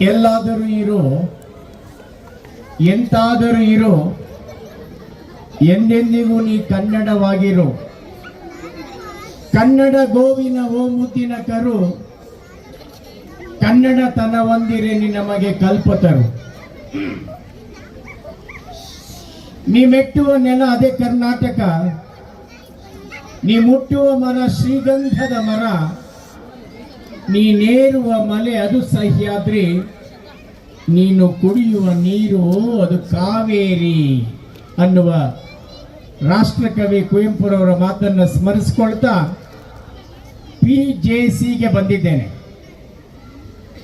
ಎಲ್ಲಾದರೂ ಇರೋ, ಎಂತಾದರೂ ಇರೋ, ಎಂದೆಂದಿಗೂ ನೀ ಕನ್ನಡವಾಗಿರು, ಕನ್ನಡ ಗೋವಿನ ಓ ಮುದ್ದಿನ ಕರು ಕನ್ನಡ ತನ ನಮಗೆ ಕಲ್ಪತರು ನೀ ಮೆಟ್ಟುವ ನೆಲ ಅದೇ ಕರ್ನಾಟಕ, ನೀ ಮುಟ್ಟುವ ಮರ ಶ್ರೀಗಂಧದ ಮರ ನೀನೇರುವ ಮಲೆ ಅದು ಸಹ್ಯಾದ್ರಿ ನೀನು ಕುಡಿಯುವ ನೀರು ಅದು ಕಾವೇರಿ ಅನ್ನುವ ರಾಷ್ಟ್ರಕವಿ ಕುವೆಂಪುರವರ ಮಾತನ್ನು ಸ್ಮರಿಸ್ಕೊಳ್ತಾ ಪಿ ಜೆ ಸಿಗೆ ಬಂದಿದ್ದೇನೆ.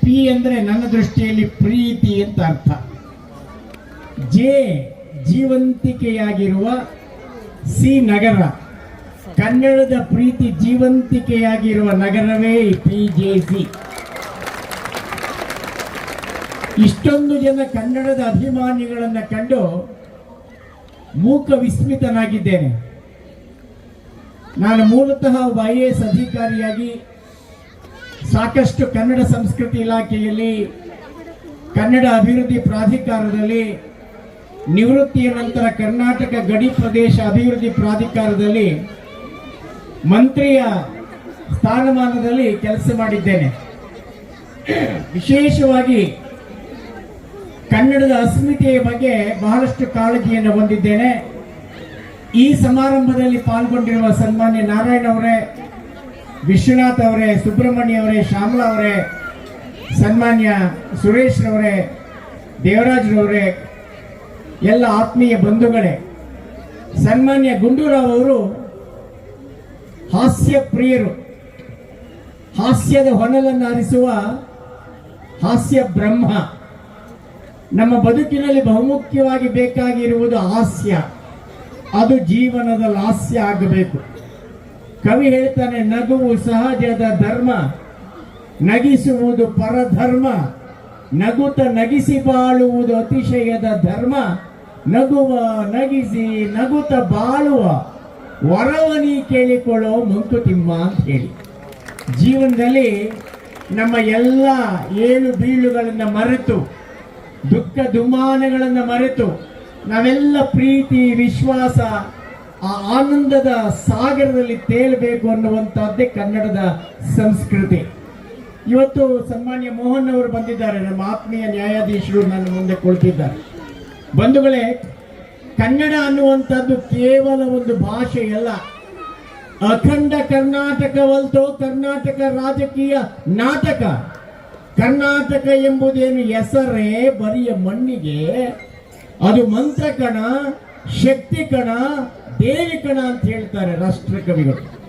ಪಿ ಅಂದರೆ ನನ್ನ ದೃಷ್ಟಿಯಲ್ಲಿ ಪ್ರೀತಿ ಅಂತ ಅರ್ಥ. ಜೆ ಜೀವಂತಿಕೆಯಾಗಿರುವ ಸಿ ನಗರ. ಕನ್ನಡದ ಪ್ರೀತಿ ಜೀವಂತಿಕೆಯಾಗಿರುವ ನಗರವೇ ಪಿ ಜೆ ಸಿ. ಇಷ್ಟೊಂದು ಜನ ಕನ್ನಡದ ಅಭಿಮಾನಿಗಳನ್ನು ಕಂಡು ಮೂಕ ವಿಸ್ಮಿತನಾಗಿದ್ದೇನೆ. ನಾನು ಮೂಲತಃ ಒಬ್ಬ ಐ ಎ ಎಸ್ ಅಧಿಕಾರಿಯಾಗಿ ಸಾಕಷ್ಟು ಕನ್ನಡ ಸಂಸ್ಕೃತಿ ಇಲಾಖೆಯಲ್ಲಿ, ಕನ್ನಡ ಅಭಿವೃದ್ಧಿ ಪ್ರಾಧಿಕಾರದಲ್ಲಿ, ನಿವೃತ್ತಿಯ ನಂತರ ಕರ್ನಾಟಕ ಗಡಿ ಪ್ರದೇಶ ಅಭಿವೃದ್ಧಿ ಪ್ರಾಧಿಕಾರದಲ್ಲಿ ಮಂತ್ರಿಯ ಸ್ಥಾನಮಾನದಲ್ಲಿ ಕೆಲಸ ಮಾಡಿದ್ದೇನೆ. ವಿಶೇಷವಾಗಿ ಕನ್ನಡದ ಅಸ್ಮಿತೆಯ ಬಗ್ಗೆ ಬಹಳಷ್ಟು ಕಾಳಜಿಯನ್ನು ಹೊಂದಿದ್ದೇನೆ. ಈ ಸಮಾರಂಭದಲ್ಲಿ ಪಾಲ್ಗೊಂಡಿರುವ ಸನ್ಮಾನ್ಯ ನಾರಾಯಣ ಅವರೇ, ವಿಶ್ವನಾಥ್ ಅವರೇ, ಸುಬ್ರಹ್ಮಣ್ಯ ಅವರೇ, ಶ್ಯಾಮಲಾ ಅವರೇ, ಸನ್ಮಾನ್ಯ ಸುರೇಶ್ ರವರೇ ದೇವರಾಜ್ರವರೇ ಎಲ್ಲ ಆತ್ಮೀಯ ಬಂಧುಗಳೇ. ಸನ್ಮಾನ್ಯ ಗುಂಡೂರಾವ್ ಅವರು ಹಾಸ್ಯ ಪ್ರಿಯರು ಹಾಸ್ಯದ ಹೊನಲನ್ನು ಹರಿಸುವ ಹಾಸ್ಯ ಬ್ರಹ್ಮ. ನಮ್ಮ ಬದುಕಿನಲ್ಲಿ ಬಹುಮುಖ್ಯವಾಗಿ ಬೇಕಾಗಿರುವುದು ಹಾಸ್ಯ. ಅದು ಜೀವನದ ಲಾಸ್ಯ ಆಗಬೇಕು. ಕವಿ ಹೇಳ್ತಾನೆ, ನಗುವು ಸಹಜದ ಧರ್ಮ, ನಗಿಸುವುದು ಪರಧರ್ಮ. ನಗುತ ನಗಿಸಿ ಬಾಳುವುದು ಅತಿಶಯದ ಧರ್ಮ. ನಗುವ ನಗಿಸಿ ನಗುತ ಬಾಳುವ ವರವನಿ ಕೇಳಿಕೊಳ್ಳೋ ಮಂಕುತಿಮ್ಮ ಅಂತ ಹೇಳಿ. ಜೀವನದಲ್ಲಿ ನಮ್ಮ ಎಲ್ಲ ಏಳು ಬೀಳುಗಳನ್ನು ಮರೆತು, ದುಃಖ ದುಮಾನಗಳನ್ನು ಮರೆತು, ನಾವೆಲ್ಲ ಪ್ರೀತಿ, ವಿಶ್ವಾಸ, ಆ ಆನಂದದ ಸಾಗರದಲ್ಲಿ ತೇಲಬೇಕು ಅನ್ನುವಂಥದ್ದೇ ಕನ್ನಡದ ಸಂಸ್ಕೃತಿ. ಇವತ್ತು ಸನ್ಮಾನ್ಯ ಮೋಹನ್ ಅವರು ಬಂದಿದ್ದಾರೆ, ನಮ್ಮ ಆತ್ಮೀಯ ನ್ಯಾಯಾಧೀಶರು ನನ್ನ ಮುಂದೆ ಕುಳಿತಿದ್ದಾರೆ. ಬಂಧುಗಳೇ ಕನ್ನಡ ಅನ್ನುವಂಥದ್ದು ಕೇವಲ ಒಂದು ಭಾಷೆ ಅಲ್ಲ. ಅಖಂಡ ಕರ್ನಾಟಕವಲ್ತೋ ಕರ್ನಾಟಕ ರಾಜಕೀಯ ನಾಟಕ. ಕರ್ನಾಟಕ ಎಂಬುದೇನು ಹೆಸರೇ, ಬರಿಯ ಮಣ್ಣಿಗೆ. ಅದು ಮಂತ್ರಕಣ ಶಕ್ತಿ ಕಣ, ದೇವಿ ಕಣ ಅಂತ ಹೇಳ್ತಾರೆ ರಾಷ್ಟ್ರಕವಿಗಳು.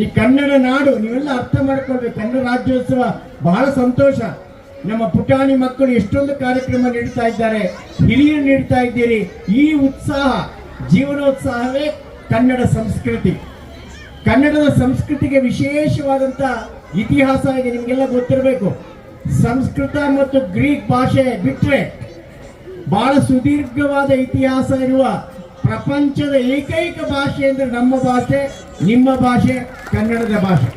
ಈ ಕನ್ನಡ ನಾಡು, ನೀವೆಲ್ಲ ಅರ್ಥ ಮಾಡ್ಕೊಳ್ಬೇಕು. ಕನ್ನಡ ರಾಜ್ಯೋತ್ಸವ ಬಹಳ ಸಂತೋಷ. ನಮ್ಮ ಪುಟಾಣಿ ಮಕ್ಕಳು ಎಷ್ಟೊಂದು ಕಾರ್ಯಕ್ರಮ ನೀಡ್ತಾ ಇದ್ದಾರೆ, ಹಿರಿಯರು ನೀಡ್ತಾ ಇದ್ದೀರಿ. ಈ ಉತ್ಸಾಹ, ಜೀವನೋತ್ಸಾಹವೇ ಕನ್ನಡ ಸಂಸ್ಕೃತಿ. ಕನ್ನಡದ ಸಂಸ್ಕೃತಿಗೆ ವಿಶೇಷವಾದಂತ ಇತಿಹಾಸ ಇದೆ, ನಿಮಗೆಲ್ಲ ಗೊತ್ತಿರಬೇಕು. ಸಂಸ್ಕೃತ ಮತ್ತು ಗ್ರೀಕ್ ಭಾಷೆ ಬಿಟ್ಟರೆ ಬಹಳ ಸುದೀರ್ಘವಾದ ಇತಿಹಾಸ ಇರುವ ಪ್ರಪಂಚದ ಏಕೈಕ ಭಾಷೆ ಅಂದರೆ ನಮ್ಮ ಭಾಷೆ, ನಿಮ್ಮ ಭಾಷೆ, ಕನ್ನಡದ ಭಾಷೆ.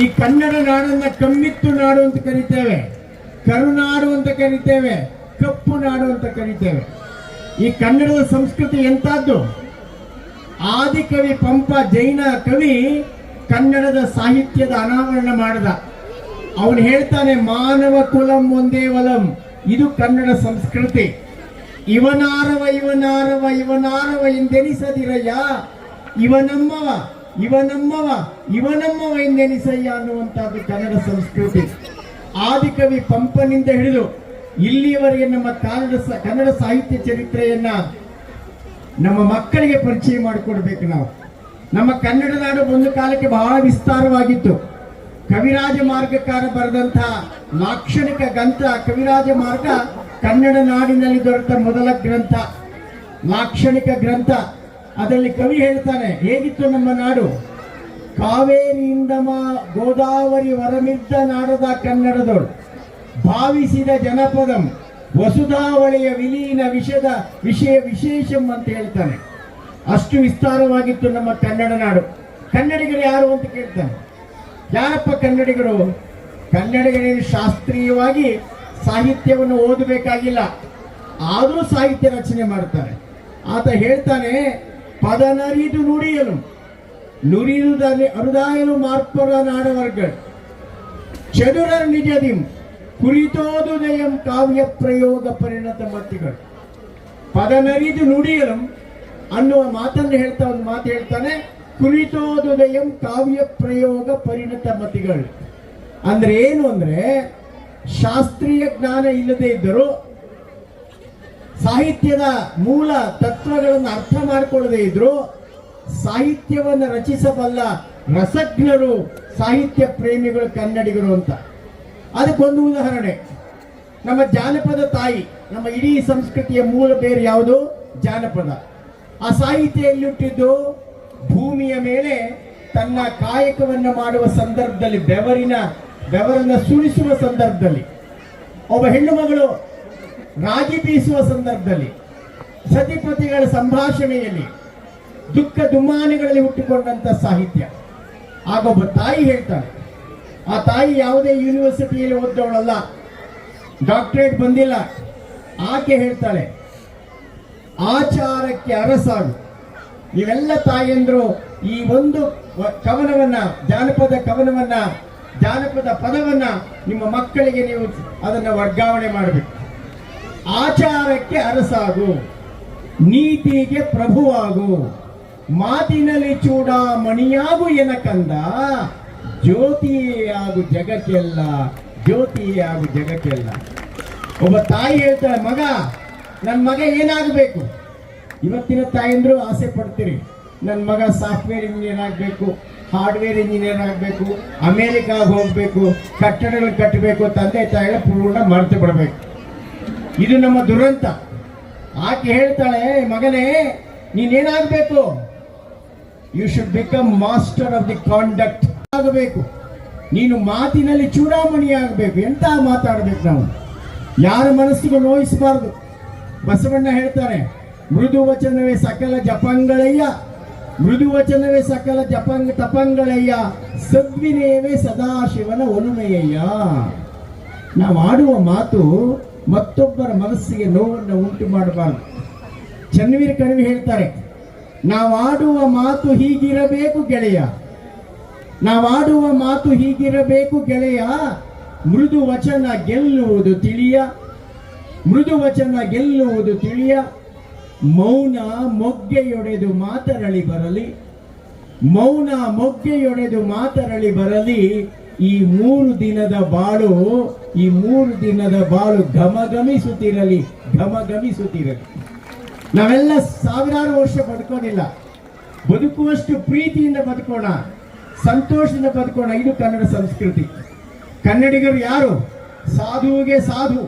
ಈ ಕನ್ನಡ ನಾಡನ್ನ ಕಮ್ಮಿತ್ತು ನಾಡು ಅಂತ ಕರಿತೇವೆ, ಕರುನಾಡು ಅಂತ ಕರಿತೇವೆ, ಕಪ್ಪು ನಾಡು ಅಂತ ಕರಿತೇವೆ. ಈ ಕನ್ನಡದ ಸಂಸ್ಕೃತಿ ಎಂತದ್ದು? ಆದಿಕವಿ ಪಂಪ ಜೈನ ಕವಿ ಕನ್ನಡದ ಸಾಹಿತ್ಯದ ಅನಾವರಣ ಮಾಡಿದ. ಅವನು ಹೇಳ್ತಾನೆ, ಮಾನವ ಕುಲಂ ಒಂದೇ ವಲಂ ಇದು ಕನ್ನಡ ಸಂಸ್ಕೃತಿ. ಇವನಾರವ ಇವನಾರವ ಇವನಾರವ ಎಂದೆನಿಸದಿರಯ್ಯ, ಇವನಮ್ಮವ. ಇವನಮ್ಮವ ಇವನಮ್ಮವ ಎಂದೆನಿಸಯ್ಯ ಅನ್ನುವಂಥದ್ದು ಕನ್ನಡ ಸಂಸ್ಕೃತಿ. ಆದಿಕವಿ ಪಂಪನಿಂದ ಹಿಡಿದು ಇಲ್ಲಿಯವರೆಗೆ ನಮ್ಮ ಕನ್ನಡ ಕನ್ನಡ ಸಾಹಿತ್ಯ ಚರಿತ್ರೆಯನ್ನ ನಮ್ಮ ಮಕ್ಕಳಿಗೆ ಪರಿಚಯ ಮಾಡಿಕೊಡ್ಬೇಕು ನಾವು. ನಮ್ಮ ಕನ್ನಡ ನಾಡು ಒಂದು ಕಾಲಕ್ಕೆ ಬಹಳ ವಿಸ್ತಾರವಾಗಿತ್ತು. ಕವಿರಾಜ ಮಾರ್ಗಕಾರ ಬರೆದಂತಹ ಲಾಕ್ಷಣಿಕ ಗ್ರಂಥ ಕವಿರಾಜ ಮಾರ್ಗ ಕನ್ನಡ ನಾಡಿನಲ್ಲಿ ದೊರೆತ ಮೊದಲ ಗ್ರಂಥ. ಲಾಕ್ಷಣಿಕ ಗ್ರಂಥ. ಅದರಲ್ಲಿ ಕವಿ ಹೇಳ್ತಾನೆ, ಹೇಗಿತ್ತು ನಮ್ಮ ನಾಡು? ಕಾವೇರಿಯಿಂದ ಗೋದಾವರಿ ವರಮಿದ್ದ ನಾಡದ ಕನ್ನಡದೋಳು ಭಾವಿಸಿದ ಜನಪದಂ ವಸುಧಾವಳಿಯ ವಿಲೀನ ವಿಷದ ವಿಷಯ ವಿಶೇಷಂ ಅಂತ ಹೇಳ್ತಾನೆ. ಅಷ್ಟು ವಿಸ್ತಾರವಾಗಿತ್ತು ನಮ್ಮ ಕನ್ನಡ ನಾಡು. ಕನ್ನಡಿಗರು ಯಾರು ಅಂತ ಕೇಳ್ತಾನೆ. ಯಾರಪ್ಪ ಕನ್ನಡಿಗರು? ಕನ್ನಡಿಗರಿಗೆ ಶಾಸ್ತ್ರೀಯವಾಗಿ ಸಾಹಿತ್ಯವನ್ನು ಓದಬೇಕಾಗಿಲ್ಲ. ಆದರೂ ಸಾಹಿತ್ಯ ರಚನೆ ಮಾಡ್ತಾರೆ. ಆತ ಹೇಳ್ತಾನೆ ಪದನರಿದು നുടിയലും നുരിയിൽ തന്നെ ಮಾರ್ಪರ ನಾಡವರ್ಗಳು ಚದುರರ್ ನಿಜದಿಂ ಕುರಿತೋದುದಯಂ ಕಾವ್ಯ ಪ್ರಯೋಗ ಪರಿಣತ ಮತಿಗಳು ಪದನರಿದು ನುಡಿಯಲು ಅನ್ನುವ ಮಾತನ್ನು ಹೇಳ್ತಾ ಒಂದು ಮಾತು ಹೇಳ್ತಾನೆ, ಕುರಿತೋದುದಯಂ ಕಾವ್ಯ ಪ್ರಯೋಗ ಪರಿಣತ ಮತಿಗಳು ಅಂದ್ರೆ ಏನು ಅಂದ್ರೆ, ಶಾಸ್ತ್ರೀಯ ಜ್ಞಾನ ಇಲ್ಲದೆ ಇದ್ದರೂ ಸಾಹಿತ್ಯದ ಮೂಲ ತತ್ವಗಳನ್ನು ಅರ್ಥ ಮಾಡಿಕೊಳ್ಳದೆ ಇದ್ರು ಸಾಹಿತ್ಯವನ್ನು ರಚಿಸಬಲ್ಲ ರಸಜ್ಞರು ಸಾಹಿತ್ಯ ಪ್ರೇಮಿಗಳು ಕನ್ನಡಿಗರು ಅಂತ. ಅದಕ್ಕೊಂದು ಉದಾಹರಣೆ. ನಮ್ಮ ಜಾನಪದ ತಾಯಿ, ನಮ್ಮ ಇಡೀ ಸಂಸ್ಕೃತಿಯ ಮೂಲ ಬೇರೆ ಯಾವುದು? ಜಾನಪದ. ಆ ಸಾಹಿತ್ಯ ಎಲ್ಲಿಟ್ಟಿದ್ದು? ಭೂಮಿಯ ಮೇಲೆ ತನ್ನ ಕಾಯಕವನ್ನು ಮಾಡುವ ಸಂದರ್ಭದಲ್ಲಿ, ಬೆವರಿನ, ಬೆವರನ್ನ ಸುರಿಸುವ ಸಂದರ್ಭದಲ್ಲಿ. ಒಬ್ಬ ಹೆಣ್ಣು ಮಗಳು ರಾಗಿ ಬೀಸುವ ಸಂದರ್ಭದಲ್ಲಿ ಸತಿಪತಿಗಳ ಸಂಭಾಷಣೆಯಲ್ಲಿ ದುಃಖ ದುಮ್ಮಾನಿಗಳಲ್ಲಿ ಹುಟ್ಟಿಕೊಂಡಂತ ಸಾಹಿತ್ಯ. ಆಗೊಬ್ಬ ತಾಯಿ ಹೇಳ್ತಾಳೆ, ಆ ತಾಯಿ ಯಾವುದೇ ಯೂನಿವರ್ಸಿಟಿಯಲ್ಲಿ ಓದ್ದವಳಲ್ಲ, ಡಾಕ್ಟರೇಟ್ ಬಂದಿಲ್ಲ. ಆಕೆ ಹೇಳ್ತಾಳೆ, ಆಚಾರಕ್ಕೆ ಅರಸಾಗು. ಇವೆಲ್ಲ ತಾಯಂದ್ರು ಈ ಒಂದು ಕವನವನ್ನ, ಜಾನಪದ ಕವನವನ್ನ, ಜಾನಪದ ಪದವನ್ನ ನಿಮ್ಮ ಮಕ್ಕಳಿಗೆ ನೀವು ಅದನ್ನ ವರ್ಗಾವಣೆ ಮಾಡಬೇಕು. ಆಚಾರಕ್ಕೆ ಅರಸಾಗು, ನೀತಿಗೆ ಪ್ರಭುವಾಗು, ಮಾತಿನಲ್ಲಿ ಚೂಡಾಮಣಿಯಾಗು ಎನಕಂದ ಜ್ಯೋತಿಯಾಗು ಜಗಕ್ಕೆಲ್ಲ ಜ್ಯೋತಿಯಾಗು ಜಗಕ್ಕೆಲ್ಲ. ಒಬ್ಬ ತಾಯಿ ಹೇಳ್ತಾಳೆ, ಮಗ ನನ್ನ ಮಗ ಏನಾಗಬೇಕು? ಇವತ್ತಿನ ತಾಯಂದ್ರು ಆಸೆ ಪಡ್ತೀರಿ. ನನ್ನ ಮಗ ಸಾಫ್ಟ್ವೇರ್ ಇಂಜಿನಿಯರ್ ಆಗಬೇಕು, ಹಾರ್ಡ್ವೇರ್ ಇಂಜಿನಿಯರ್ ಆಗಬೇಕು, ಅಮೇರಿಕಾಗೆ ಹೋಗಬೇಕು, ಕಟ್ಟಡಗಳು ಕಟ್ಟಬೇಕು ತಂದೆ ತಾಯಿಗಳ ಪೂರ್ಣ ಮರೆತು ಬಿಡಬೇಕು. ಇದು ನಮ್ಮ ದುರಂತ. ಆಕೆ ಹೇಳ್ತಾಳೆ ಮಗನೇ, ನೀನೇನಾಗಬೇಕು? You should become master of the conduct ಆಗಬೇಕು. ನೀನು ಮಾತಿನಲ್ಲಿ ಚೂಡಾಮಣಿ ಆಗಬೇಕು. ಎಂತ ಮಾತಾಡಬೇಕು ನಾವು? ಯಾರ ಮನಸ್ಸಿಗೂ ನೋಯಿಸಬಾರದು. ಬಸವಣ್ಣ ಹೇಳ್ತಾರೆ ಮೃದು ವಚನವೇ ಸಕಲ ಜಪಂಗಳಯ್ಯ, ಮೃದು ವಚನವೇ ಸಕಲ ಜಪಂಗ ತಪಂಗಳಯ್ಯ, ಸದ್ವಿನಯವೇ ಸದಾಶಿವನ ಒಲುಮೆಯಯ್ಯ. ನಾವು ಆಡುವ ಮಾತು ಮತ್ತೊಬ್ಬರ ಮನಸ್ಸಿಗೆ ನೋವನ್ನು ಉಂಟು ಮಾಡಬಾರದು. ಚನ್ನವೀರ ಕಣಿವೆ ಹೇಳ್ತಾರೆ ನಾವು ಆಡುವ ಮಾತು ಹೀಗಿರಬೇಕು ಗೆಳೆಯ. ನಾವು ಆಡುವ ಮಾತು ಹೀಗಿರಬೇಕು ಗೆಳೆಯ. ಮೃದು ವಚನ ಗೆಲ್ಲುವುದು ತಿಳಿಯ. ಮೃದು ವಚನ ಗೆಲ್ಲುವುದು ತಿಳಿಯ. ಮೌನ ಮೊಗ್ಗೆಯೊಡೆದು ಮಾತರಳಿ ಬರಲಿ. ಮೌನ ಮೊಗ್ಗೆಯೊಡೆದು ಮಾತರಳಿ ಬರಲಿ. ಈ ಮೂರು ದಿನದ ಬಾಳು, ಈ ಮೂರು ದಿನದ ಬಾಳು ಘಮಘಮಿಸುತ್ತಿರಲಿ ಘಮಘಮಿಸುತ್ತಿರಲಿ. ನಾವೆಲ್ಲ ಸಾವಿರಾರು ವರ್ಷ ಬದುಕೋದಿಲ್ಲ ಬದುಕುವಷ್ಟು ಪ್ರೀತಿಯಿಂದ ಬದುಕೋಣ, ಸಂತೋಷದಿಂದ ಬದುಕೋಣ. ಇದು ಕನ್ನಡ ಸಂಸ್ಕೃತಿ. ಕನ್ನಡಿಗರು ಯಾರು? ಸಾಧುವಿಗೆ ಸಾಧು,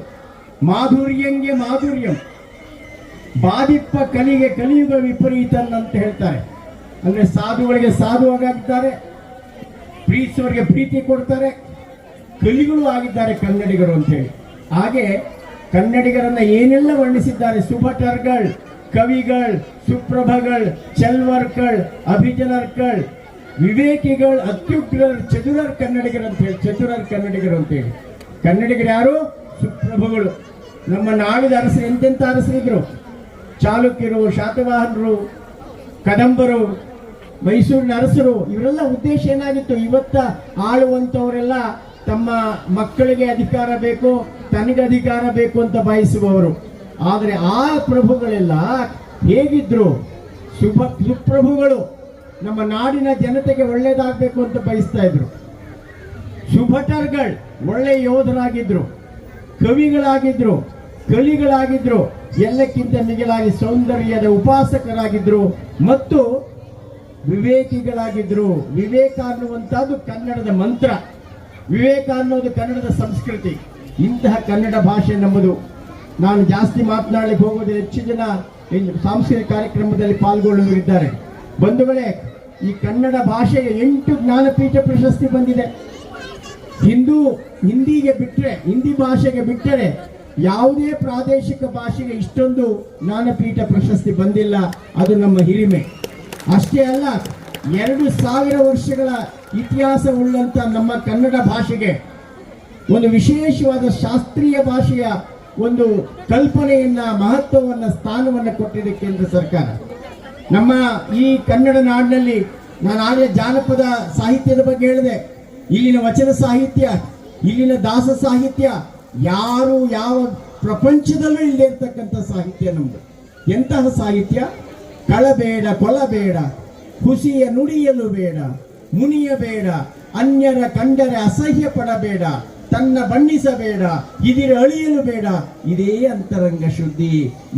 ಮಾಧುರ್ಯಂಗೆ ಮಾಧುರ್ಯಂ. ಬಾದಿಪ್ಪ ಕಲಿಗೆ ಕಲಿಯುಗ ವಿಪರೀತನ್ ಅಂತ ಹೇಳ್ತಾರೆ. ಅಂದ್ರೆ ಸಾಧುಗಳಿಗೆ ಸಾಧುವಾಗಾಗಿದ್ದಾರೆ ಪ್ರೀತಿಸೋರಿಗೆ ಪ್ರೀತಿ ಕೊಡ್ತಾರೆ, ಕಲಿಗಳು ಆಗಿದ್ದಾರೆ ಕನ್ನಡಿಗರು ಅಂತ ಹೇಳಿ. ಹಾಗೆ ಕನ್ನಡಿಗರನ್ನ ಏನೆಲ್ಲ ವರ್ಣಿಸಿದ್ದಾರೆ? ಸುಭಟರ್ಗಳು, ಕವಿಗಳು, ಸುಪ್ರಭಗಳ್ ಚಲ್ವರ್ಗಳ್ ಅಭಿಜನರ್ಗಳ್ ವಿವೇಕಿಗಳ್, ಅತ್ಯುಗ್ರರ್ ಚತುರರ್ ಕನ್ನಡಿಗರು ಅಂತ ಹೇಳಿ ಚತುರರ್ ಕನ್ನಡಿಗರು ಅಂತ ಹೇಳಿ. ಕನ್ನಡಿಗರು ಯಾರು? ಸುಪ್ರಭುಗಳು. ನಮ್ಮ ನಾಡಿದ ಅರಸ ಎಂತೆಂಥ ಅರಸರಿದ್ರು? ಚಾಲುಕ್ಯರು, ಶಾತವಾಹನರು, ಕದಂಬರು ಮೈಸೂರಿನ ಅರಸರು ಇವರೆಲ್ಲ ಉದ್ದೇಶ ಏನಾಗಿತ್ತು? ಇವತ್ತ ಆಳುವಂತವರೆಲ್ಲ ತಮ್ಮ ಮಕ್ಕಳಿಗೆ ಅಧಿಕಾರ ಬೇಕು, ತನಗೆ ಅಧಿಕಾರ ಬೇಕು ಅಂತ ಬಯಸುವವರು ಆದರೆ ಆ ಪ್ರಭುಗಳೆಲ್ಲ ಹೇಗಿದ್ರು? ಶುಭ ಸುಪ್ರಭುಗಳು. ನಮ್ಮ ನಾಡಿನ ಜನತೆಗೆ ಒಳ್ಳೇದಾಗಬೇಕು ಅಂತ ಬಯಸ್ತಾ ಇದ್ರು. ಶುಭಟರ್ಗಳು, ಒಳ್ಳೆ ಯೋಧರಾಗಿದ್ರು. ಕವಿಗಳಾಗಿದ್ರು, ಕಲಿಗಳಾಗಿದ್ರು. ಎಲ್ಲಕ್ಕಿಂತ ಮಿಗಿಲಾಗಿ ಸೌಂದರ್ಯದ ಉಪಾಸಕರಾಗಿದ್ರು. ಮತ್ತು ವಿವೇಕಿಗಳಾಗಿದ್ರು. ವಿವೇಕ ಅನ್ನುವಂಥದ್ದು ಕನ್ನಡದ ಮಂತ್ರ. ವಿವೇಕ ಅನ್ನೋದು ಕನ್ನಡದ ಸಂಸ್ಕೃತಿ. ಇಂತಹ ಕನ್ನಡ ಭಾಷೆ ನಮ್ಮದು. ನಾನು ಜಾಸ್ತಿ ಮಾತನಾಡಲಿಕ್ಕೆ ಹೋಗುವುದು ಹೆಚ್ಚು ಜನ ಸಾಂಸ್ಕೃತಿಕ ಕಾರ್ಯಕ್ರಮದಲ್ಲಿ ಪಾಲ್ಗೊಳ್ಳುವರಿದ್ದಾರೆ ಬಂಧುಗಳೇ, ಈ ಕನ್ನಡ ಭಾಷೆಗೆ ಎಂಟು ಜ್ಞಾನಪೀಠ ಪ್ರಶಸ್ತಿ ಬಂದಿದೆ. ಹಿಂದೂ, ಹಿಂದಿಗೆ ಬಿಟ್ಟರೆ ಹಿಂದಿ ಭಾಷೆಗೆ ಬಿಟ್ಟರೆ ಯಾವುದೇ ಪ್ರಾದೇಶಿಕ ಭಾಷೆಗೆ ಇಷ್ಟೊಂದು ಜ್ಞಾನಪೀಠ ಪ್ರಶಸ್ತಿ ಬಂದಿಲ್ಲ. ಅದು ನಮ್ಮ ಹಿರಿಮೆ. ಅಷ್ಟೇ ಅಲ್ಲ, ಎರಡು ಸಾವಿರ ವರ್ಷಗಳ ಇತಿಹಾಸ ಉಳ್ಳಂತ ನಮ್ಮ ಕನ್ನಡ ಭಾಷೆಗೆ ಒಂದು ವಿಶೇಷವಾದ ಶಾಸ್ತ್ರೀಯ ಭಾಷೆಯ ಒಂದು ಕಲ್ಪನೆಯನ್ನ, ಮಹತ್ವವನ್ನ, ಸ್ಥಾನವನ್ನ ಕೊಟ್ಟಿದೆ ಕೇಂದ್ರ ಸರ್ಕಾರ. ನಮ್ಮ ಈ ಕನ್ನಡ ನಾಡಿನಲ್ಲಿ ನಾನು ಆಗಲೇ ಜಾನಪದ ಸಾಹಿತ್ಯದ ಬಗ್ಗೆ ಹೇಳಿದೆ. ಇಲ್ಲಿನ ವಚನ ಸಾಹಿತ್ಯ, ಇಲ್ಲಿನ ದಾಸ ಸಾಹಿತ್ಯ, ಯಾರು ಯಾವ ಪ್ರಪಂಚದಲ್ಲೂ ಇಲ್ಲದೆ ಇರ್ತಕ್ಕಂಥ ಸಾಹಿತ್ಯ ನಮ್ದು. ಎಂತಹ ಸಾಹಿತ್ಯ? ಕಳಬೇಡ, ಕೊಲಬೇಡ ಖುಷಿಯ ನುಡಿಯಲು ಬೇಡ ಮುನಿಯಬೇಡ ಅನ್ಯರ ಕಂಡರೆ ಅಸಹ್ಯ ಪಡಬೇಡ ತನ್ನ ಬಣ್ಣಿಸಬೇಡ, ಇದಿರ ಅಳಿಯಲು ಬೇಡ, ಇದೇ ಅಂತರಂಗ ಶುದ್ಧಿ,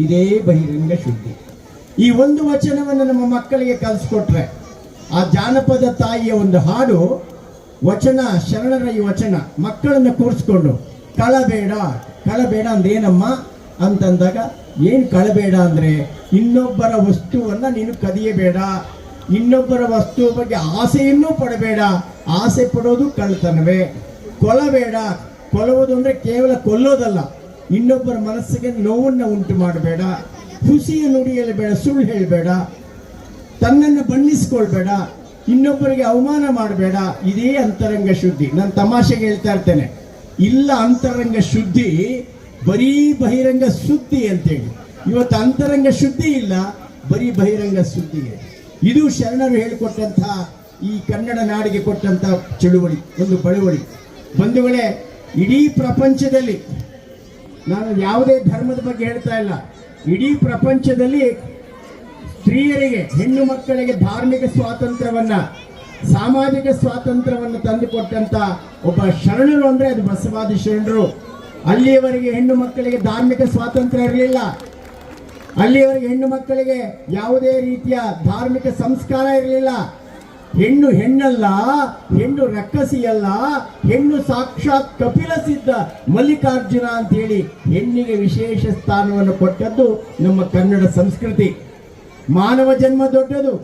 ಇದೇ ಬಹಿರಂಗ ಶುದ್ಧಿ. ಈ ಒಂದು ವಚನವನ್ನು ನಮ್ಮ ಮಕ್ಕಳಿಗೆ ಕಲಿಸ್ಕೊಟ್ರೆ, ಆ ಜಾನಪದ ತಾಯಿಯ ಒಂದು ಹಾಡು, ವಚನ, ಶರಣರ ಈ ವಚನ, ಮಕ್ಕಳನ್ನು ಕೂರಿಸ್ಕೊಂಡು, ಕಳಬೇಡ ಕಳಬೇಡ ಅಂದ್ರೆ ಏನಮ್ಮ ಅಂತಂದಾಗ ಏನು ಕಳಬೇಡ ಅಂದ್ರೆ ಇನ್ನೊಬ್ಬರ ವಸ್ತುವನ್ನ ನೀನು ಕದಿಯಬೇಡ. ಇನ್ನೊಬ್ಬರ ವಸ್ತುವ ಬಗ್ಗೆ ಆಸೆಯನ್ನೂ ಪಡಬೇಡ. ಆಸೆ ಪಡೋದು ಕಳ್ತನವೇ ಕೊಲಬೇಡ ಕೊಲ್ಲುವುದು ಅಂದ್ರೆ ಕೇವಲ ಕೊಲ್ಲೋದಲ್ಲ. ಇನ್ನೊಬ್ಬರ ಮನಸ್ಸಿಗೆ ನೋವನ್ನು ಉಂಟು ಮಾಡಬೇಡ. ಖುಷಿಯ ನುಡಿಯಲ್ಲಿ ಬೇಡ ಸುಳ್ಳು ಹೇಳಬೇಡ. ತನ್ನನ್ನು ಬಣ್ಣಿಸ್ಕೊಳ್ಬೇಡ. ಇನ್ನೊಬ್ಬರಿಗೆ ಅವಮಾನ ಮಾಡಬೇಡ. ಇದೇ ಅಂತರಂಗ ಶುದ್ಧಿ. ನಾನು ತಮಾಷೆಗೆ ಹೇಳ್ತಾ ಇರ್ತೇನೆ. ಇಲ್ಲ ಅಂತರಂಗ ಶುದ್ಧಿ ಬರೀ ಬಹಿರಂಗ ಸುದ್ದಿ ಅಂತೇಳಿ. ಇವತ್ತು ಅಂತರಂಗ ಶುದ್ಧಿ ಇಲ್ಲ, ಬರೀ ಬಹಿರಂಗ ಇದೆ. ಇದು ಶರಣರು ಹೇಳಿಕೊಟ್ಟಂತಹ ಈ ಕನ್ನಡ ನಾಡಿಗೆ ಕೊಟ್ಟಂತಹ ಚಳುವಳಿ, ಒಂದು ಬಳುವಳಿ. ಬಂಧುಗಳೇ, ಇಡೀ ಪ್ರಪಂಚದಲ್ಲಿ, ನಾನು ಯಾವುದೇ ಧರ್ಮದ ಬಗ್ಗೆ ಹೇಳ್ತಾ ಇಲ್ಲ. ಇಡೀ ಪ್ರಪಂಚದಲ್ಲಿ ಸ್ತ್ರೀಯರಿಗೆ, ಹೆಣ್ಣು ಮಕ್ಕಳಿಗೆ ಧಾರ್ಮಿಕ ಸ್ವಾತಂತ್ರ್ಯವನ್ನ, ಸಾಮಾಜಿಕ ಸ್ವಾತಂತ್ರ್ಯವನ್ನು ತಂದುಕೊಟ್ಟಂತ ಒಬ್ಬ ಶರಣರು ಅಂದ್ರೆ ಅದು ಬಸವಾದಿ ಶರಣರು. ಅಲ್ಲಿಯವರೆಗೆ ಹೆಣ್ಣು ಮಕ್ಕಳಿಗೆ ಧಾರ್ಮಿಕ ಸ್ವಾತಂತ್ರ್ಯ ಇರಲಿಲ್ಲ. ಅಲ್ಲಿಯವರೆಗೆ ಹೆಣ್ಣು ಮಕ್ಕಳಿಗೆ ಯಾವುದೇ ರೀತಿಯ ಧಾರ್ಮಿಕ ಸಂಸ್ಕಾರ ಇರಲಿಲ್ಲ. ಹೆಣ್ಣು ಹೆಣ್ಣಲ್ಲ, ಹೆಣ್ಣು ರಕ್ಕಸಿಯಲ್ಲ, ಹೆಣ್ಣು ಸಾಕ್ಷಾತ್ ಕಪಿಲ ಸಿದ್ಧ ಮಲ್ಲಿಕಾರ್ಜುನ ಅಂತ ಹೇಳಿ ಹೆಣ್ಣಿಗೆ ವಿಶೇಷ ಸ್ಥಾನವನ್ನು ಕೊಟ್ಟದ್ದು ನಮ್ಮ ಕನ್ನಡ ಸಂಸ್ಕೃತಿ. ಮಾನವ ಜನ್ಮ ದೊಡ್ಡದು.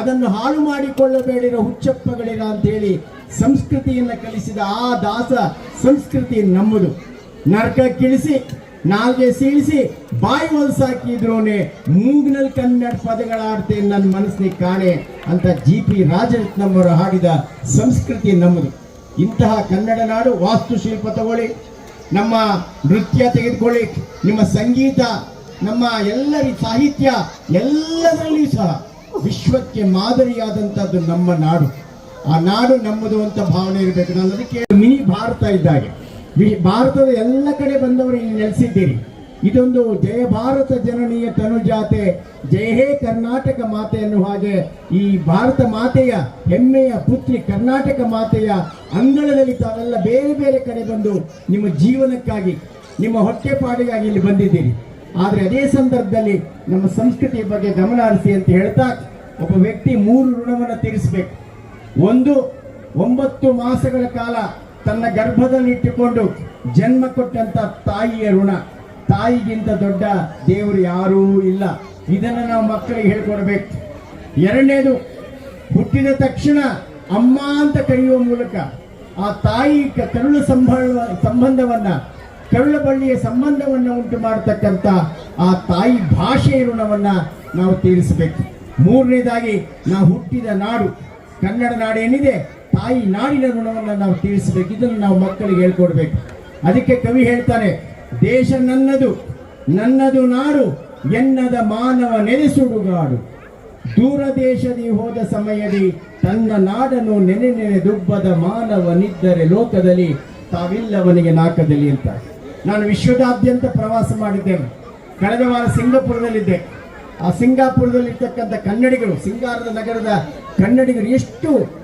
ಅದನ್ನು ಹಾಳು ಮಾಡಿಕೊಳ್ಳಬೇಡಿರೋ ಹುಚ್ಚಪ್ಪಗಳಿರ ಅಂತೇಳಿ ಸಂಸ್ಕೃತಿಯನ್ನು ಕಲಿಸಿದ ಆ ದಾಸ ಸಂಸ್ಕೃತಿ ನಮ್ಮದು. ನರಕ ಕಿಳಿಸಿ, ನಾಲ್ಗೆ ಸೀಳಿಸಿ, ಬಾಯಿ ಹೊಲ್ಸಾಕಿದ್ರೋನೆ ಮೂಗ್ನಲ್ಲಿ ಕನ್ನಡ ಪದಗಳಾಡ್ತೆ ನನ್ನ ಮನಸ್ಸಿಗೆ ಕಾಣೆ ಅಂತ ಜಿ ಪಿ ರಾಜರತ್ನಮ್ಮರು ಹಾಡಿದ ಸಂಸ್ಕೃತಿ ನಮ್ಮದು. ಇಂತಹ ಕನ್ನಡ ನಾಡು ವಾಸ್ತುಶಿಲ್ಪ ತಗೊಳ್ಳಿ, ನಮ್ಮ ನೃತ್ಯ ತೆಗೆದುಕೊಳ್ಳಿ, ನಿಮ್ಮ ಸಂಗೀತ, ನಮ್ಮ ಎಲ್ಲರಿ ಸಾಹಿತ್ಯ ಎಲ್ಲದರಲ್ಲಿಯೂ ಸಹ ವಿಶ್ವಕ್ಕೆ ಮಾದರಿಯಾದಂಥದ್ದು ನಮ್ಮ ನಾಡು. ಆ ನಾಡು ನಮ್ಮದು ಅಂತ ಭಾವನೆ ಇರಬೇಕು ನಾನು ಅದಕ್ಕೆ ಮಿನಿ ಭಾರತ ಇದ್ದಾಗೆ. ಭಾರತದ ಎಲ್ಲ ಕಡೆ ಬಂದವರು ಇಲ್ಲಿ ನೆಲೆಸಿದ್ದೀರಿ. ಇದೊಂದು ಜಯ ಭಾರತ ಜನನೀಯ ತನುಜಾತೆ, ಜಯ ಹೇ ಕರ್ನಾಟಕ ಮಾತೆ ಅನ್ನುವ ಹಾಗೆ ಈ ಭಾರತ ಮಾತೆಯ ಹೆಮ್ಮೆಯ ಪುತ್ರಿ ಕರ್ನಾಟಕ ಮಾತೆಯ ಅಂಗಳದಲ್ಲಿ ತಾವೆಲ್ಲ ಬೇರೆ ಬೇರೆ ಕಡೆ ಬಂದು ನಿಮ್ಮ ಜೀವನಕ್ಕಾಗಿ, ನಿಮ್ಮ ಹೊಟ್ಟೆಪಾಡಿಗಾಗಿ ಇಲ್ಲಿ ಬಂದಿದ್ದೀರಿ. ಆದರೆ ಅದೇ ಸಂದರ್ಭದಲ್ಲಿ ನಮ್ಮ ಸಂಸ್ಕೃತಿಯ ಬಗ್ಗೆ ಗಮನ ಹರಿಸಿ ಅಂತ ಹೇಳ್ತಾ ಒಬ್ಬ ವ್ಯಕ್ತಿ ಮೂರು ಋಣವನ್ನು ತೀರಿಸಬೇಕು. ಒಂದು, ಒಂಬತ್ತು ಮಾಸಗಳ ಕಾಲ ತನ್ನ ಗರ್ಭದಲ್ಲಿ ಇಟ್ಟುಕೊಂಡು ಜನ್ಮ ಕೊಟ್ಟಂತ ತಾಯಿಯ ಋಣ. ತಾಯಿಗಿಂತ ದೊಡ್ಡ ದೇವರು ಯಾರೂ ಇಲ್ಲ. ಇದನ್ನು ನಾವು ಮಕ್ಕಳಿಗೆ ಹೇಳ್ಕೊಡ್ಬೇಕು. ಎರಡನೇದು, ಹುಟ್ಟಿದ ತಕ್ಷಣ ಅಮ್ಮ ಅಂತ ಕರೆಯುವ ಮೂಲಕ ಆ ತಾಯಿ ಕರುಳು ಸಂಬಳ, ಸಂಬಂಧವನ್ನ ಕರುಳ ಬಳ್ಳಿಯ ಸಂಬಂಧವನ್ನ ಉಂಟು ಮಾಡತಕ್ಕಂಥ ಆ ತಾಯಿ ಭಾಷೆಯ ಋಣವನ್ನ ನಾವು ತೀರಿಸಬೇಕು. ಮೂರನೇದಾಗಿ, ನಾವು ಹುಟ್ಟಿದ ನಾಡು ಕನ್ನಡ ನಾಡೇನಿದೆ ತಾಯಿ ನಾಡಿನ ಋಣವನ್ನು ನಾವು ತೀರಿಸಬೇಕು. ಇದನ್ನು ನಾವು ಮಕ್ಕಳಿಗೆ ಹೇಳ್ಕೊಡ್ಬೇಕು. ಅದಕ್ಕೆ ಕವಿ ಹೇಳ್ತಾನೆ, ದೇಶ ನನ್ನದು ನನ್ನದು ನಾಡು, ಎನ್ನದ ಮಾನವ ನೆನೆಸುಡುಗಾಡು. ದೂರ ದೇಶದಿ ಹೋದ ಸಮಯದಿ ತನ್ನ ನಾಡನ್ನು ನೆನೆ ನೆನೆ ದುಬ್ಬದ ಮಾನವನಿದ್ದರೆ ಲೋಕದಲ್ಲಿ ತಾವಿಲ್ಲವನಿಗೆ ನಾಕದಲ್ಲಿ ಅಂತ. ನಾನು ವಿಶ್ವದಾದ್ಯಂತ ಪ್ರವಾಸ ಮಾಡಿದ್ದೇನೆ. ಕಳೆದ ವಾರ ಸಿಂಗಾಪುರದಲ್ಲಿದ್ದೆ. ಆ ಸಿಂಗಾಪುರದಲ್ಲಿರ್ತಕ್ಕಂಥ ಕನ್ನಡಿಗರು, ಸಿಂಗಾರದ ನಗರದ ಕನ್ನಡಿಗರು ಎಷ್ಟು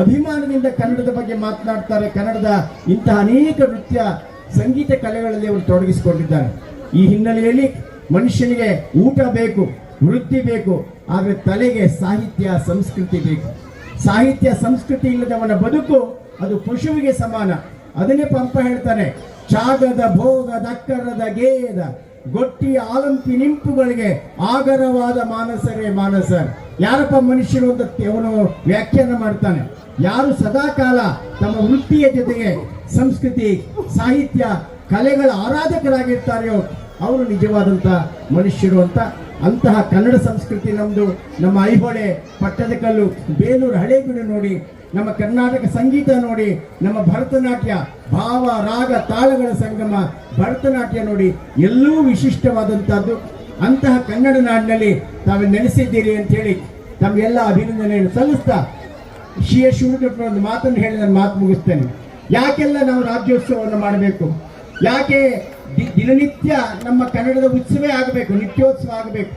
ಅಭಿಮಾನದಿಂದ ಕನ್ನಡದ ಬಗ್ಗೆ ಮಾತನಾಡ್ತಾರೆ. ಕನ್ನಡದ ಇಂತಹ ಅನೇಕ ನೃತ್ಯ, ಸಂಗೀತ ಕಲೆಗಳಲ್ಲಿ ಅವರು ತೊಡಗಿಸಿಕೊಂಡಿದ್ದಾರೆ. ಈ ಹಿನ್ನೆಲೆಯಲ್ಲಿ ಮನುಷ್ಯನಿಗೆ ಊಟ ಬೇಕು, ವೃತ್ತಿ ಬೇಕು, ಆದರೆ ತಲೆಗೆ ಸಾಹಿತ್ಯ, ಸಂಸ್ಕೃತಿ ಬೇಕು. ಸಾಹಿತ್ಯ, ಸಂಸ್ಕೃತಿ ಇಲ್ಲದವನ ಬದುಕು ಅದು ಪಶುವಿಗೆ ಸಮಾನ. ಅದನ್ನೇ ಪಂಪ ಹೇಳ್ತಾನೆ, ಚಾಗದ ಭೋಗ ದಕ್ಕರದ ಗೇಯದ ಗೊಟ್ಟಿ ಆಲಂಪಿ ನಿಂಪುಗಳಿಗೆ ಆಗರವಾದ ಮಾನಸರೇ ಮಾನಸ. ಯಾರಪ್ಪ ಮನುಷ್ಯರು ಅಂತ ಅವನು ವ್ಯಾಖ್ಯಾನ ಮಾಡ್ತಾನೆ. ಯಾರು ಸದಾಕಾಲ ತಮ್ಮ ವೃತ್ತಿಯ ಜೊತೆಗೆ ಸಂಸ್ಕೃತಿ, ಸಾಹಿತ್ಯ, ಕಲೆಗಳ ಆರಾಧಕರಾಗಿರ್ತಾರೆಯೋ ಅವರು ನಿಜವಾದಂಥ ಮನುಷ್ಯರು ಅಂತ. ಅಂತಹ ಕನ್ನಡ ಸಂಸ್ಕೃತಿ ನಮ್ಮದು ನಮ್ಮ ಐಹೊಳೆ ಪಟ್ಟದಕಲ್ಲು ಬೇಲೂರು ಹಳೇಬೀಡು ನೋಡಿ, ನಮ್ಮ ಕರ್ನಾಟಕ ಸಂಗೀತ ನೋಡಿ, ನಮ್ಮ ಭರತನಾಟ್ಯ, ಭಾವ, ರಾಗ, ತಾಳಗಳ ಸಂಗಮ, ಭರತನಾಟ್ಯ ನೋಡಿ ಎಲ್ಲೂ ವಿಶಿಷ್ಟವಾದಂಥದ್ದು ಅಂತಹ ಕನ್ನಡ ನಾಡಿನಲ್ಲಿ ತಾವು ನೆಲೆಸಿದ್ದೀರಿ ಅಂತ ಹೇಳಿ ತಮಗೆಲ್ಲ ಅಭಿನಂದನೆಯನ್ನು ಸಲ್ಲಿಸ್ತಾ ಶ್ರೀ ಶಿವರುದ್ರಪ್ಪನ ಒಂದು ಮಾತನ್ನು ಹೇಳಿ ನಾನು ಮಾತು ಮುಗಿಸ್ತೇನೆ. ಯಾಕೆಲ್ಲ ನಾವು ರಾಜ್ಯೋತ್ಸವವನ್ನು ಮಾಡಬೇಕು? ಯಾಕೆ ದಿನನಿತ್ಯ ನಮ್ಮ ಕನ್ನಡದ ಉತ್ಸವೇ ಆಗಬೇಕು, ನಿತ್ಯೋತ್ಸವ ಆಗಬೇಕು?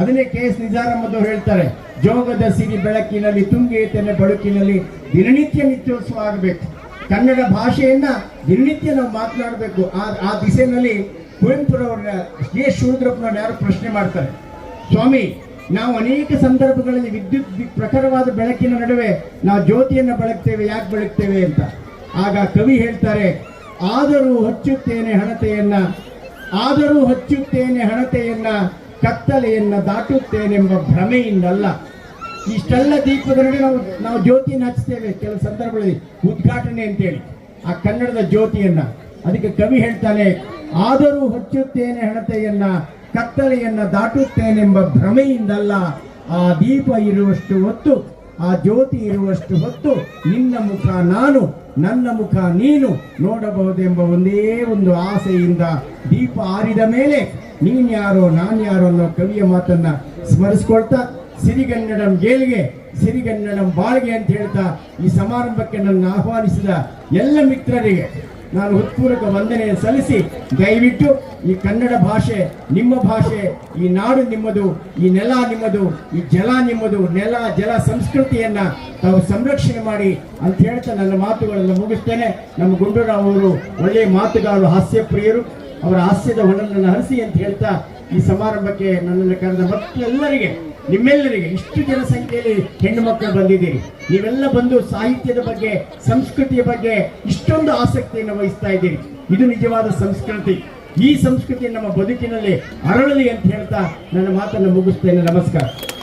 ಅದನ್ನೇ ಕೆ ಎಸ್ ನಿಜಾರಮ್ಮದವ್ರು ಹೇಳ್ತಾರೆ. ಜೋಗದ ಸಿರಿ ಬೆಳಕಿನಲ್ಲಿ, ತುಂಗೇತನ ಬಳುಕಿನಲ್ಲಿ ದಿನನಿತ್ಯ ನಿತ್ಯೋತ್ಸವ ಆಗಬೇಕು. ಕನ್ನಡ ಭಾಷೆಯನ್ನ ದಿನನಿತ್ಯ ನಾವು ಮಾತನಾಡಬೇಕು. ಆ ಆ ದಿಸೆಯಲ್ಲಿ ಕುವೆಂಪುರವ್ರ ಶ್ರೀ ಶಿವರುದ್ರಪ್ಪನವ್ರು ಯಾರು ಪ್ರಶ್ನೆ ಮಾಡ್ತಾರೆ. ಸ್ವಾಮಿ ನಾವು ಅನೇಕ ಸಂದರ್ಭಗಳಲ್ಲಿ ವಿದ್ಯುತ್ ಪ್ರಖರವಾದ ಬೆಳಕಿನ ನಡುವೆ ನಾವು ಜ್ಯೋತಿಯನ್ನು ಬೆಳಗ್ತೇವೆ ಯಾಕೆ ಬೆಳಗ್ತೇವೆ ಅಂತ. ಆಗ ಕವಿ ಹೇಳ್ತಾರೆ, ಆದರೂ ಹಚ್ಚುತ್ತೇನೆ ಹಣತೆಯನ್ನ, ಆದರೂ ಹಚ್ಚುತ್ತೇನೆ ಹಣತೆಯನ್ನ, ಕತ್ತಲೆಯನ್ನ ದಾಟುತ್ತೇನೆಂಬ ಭ್ರಮೆಯಿಂದಲ್ಲ. ಇಷ್ಟೆಲ್ಲ ದೀಪದ ನಡುವೆ ನಾವು ನಾವು ಜ್ಯೋತಿಯನ್ನು ಹಚ್ತೇವೆ, ಕೆಲವು ಸಂದರ್ಭಗಳಲ್ಲಿ ಉದ್ಘಾಟನೆ ಅಂತೇಳಿ, ಆ ಕನ್ನಡದ ಜ್ಯೋತಿಯನ್ನ. ಅದಕ್ಕೆ ಕವಿ ಹೇಳ್ತಾನೆ, ಆದರೂ ಹಚ್ಚುತ್ತೇನೆ ಹಣತೆಯನ್ನ ಕತ್ತಲೆಯನ್ನ ದಾಟುತ್ತೇನೆಂಬ ಭ್ರಮೆಯಿಂದಲ್ಲ ಆ ದೀಪ ಇರುವಷ್ಟು ಹೊತ್ತು, ಆ ಜ್ಯೋತಿ ಇರುವಷ್ಟು ಹೊತ್ತು ನಿನ್ನ ಮುಖ ನಾನು, ನನ್ನ ಮುಖ ನೀನು ನೋಡಬಹುದೆಂಬ ಒಂದೇ ಒಂದು ಆಸೆಯಿಂದ ದೀಪ ಆರಿದ ಮೇಲೆ ನೀನ್ಯಾರೋ ನಾನ್ಯಾರೋ ಅನ್ನೋ ಕವಿಯ ಮಾತನ್ನ ಸ್ಮರಿಸ್ಕೊಳ್ತಾ ಸಿರಿಗನ್ನಡಂ ಗೇಲ್ಗೆ ಸಿರಿಗನ್ನಡಂ ಬಾಳ್ಗೆ ಅಂತ ಹೇಳ್ತಾ ಈ ಸಮಾರಂಭಕ್ಕೆ ನನ್ನ ಆಹ್ವಾನಿಸಿದ ಎಲ್ಲ ಮಿತ್ರರಿಗೆ ನಾನು ಹೃತ್ಪೂರ್ವಕ ವಂದನೆ ಸಲ್ಲಿಸಿ, ದಯವಿಟ್ಟು ಈ ಕನ್ನಡ ಭಾಷೆ, ನಿಮ್ಮ ಭಾಷೆ, ಈ ನಾಡು ನಿಮ್ಮದು, ಈ ನೆಲ ನಿಮ್ಮದು, ಈ ಜಲ ನಿಮ್ಮದು, ನೆಲ, ಜಲ ಸಂಸ್ಕೃತಿಯನ್ನ ತಾವು ಸಂರಕ್ಷಣೆ ಮಾಡಿ ಅಂತ ಹೇಳ್ತಾ ನನ್ನ ಮಾತುಗಳನ್ನು ಮುಗಿಸ್ತೇನೆ. ನಮ್ಮ ಗುಂಡೂರಾವ್ ಅವರು ಒಳ್ಳೆಯ ಮಾತುಗಾರರು ಹಾಸ್ಯ ಪ್ರಿಯರು ಅವರ ಹಾಸ್ಯದ ಹೊಳನನ್ನು ಹರಿಸಿ ಅಂತ ಹೇಳ್ತಾ ಈ ಸಮಾರಂಭಕ್ಕೆ ನನ್ನನ್ನು ಕರೆದ ಮತ್ತೆಲ್ಲರಿಗೆ ನಿಮ್ಮೆಲ್ಲರಿಗೆ ಇಷ್ಟು ಜನಸಂಖ್ಯೆಯಲ್ಲಿ ಹೆಣ್ಣು ಮಕ್ಕಳು ಬಂದಿದ್ದೀರಿ. ನೀವೆಲ್ಲ ಬಂದು ಸಾಹಿತ್ಯದ ಬಗ್ಗೆ, ಸಂಸ್ಕೃತಿಯ ಬಗ್ಗೆ ಇಷ್ಟೊಂದು ಆಸಕ್ತಿಯನ್ನು ವಹಿಸ್ತಾ ಇದ್ದೀರಿ. ಇದು ನಿಜವಾದ ಸಂಸ್ಕೃತಿ. ಈ ಸಂಸ್ಕೃತಿ ನಮ್ಮ ಬದುಕಿನಲ್ಲಿ ಅರಳಲಿ ಅಂತ ಹೇಳ್ತಾ ನನ್ನ ಮಾತನ್ನು ಮುಗಿಸ್ತೇನೆ. ನಮಸ್ಕಾರ.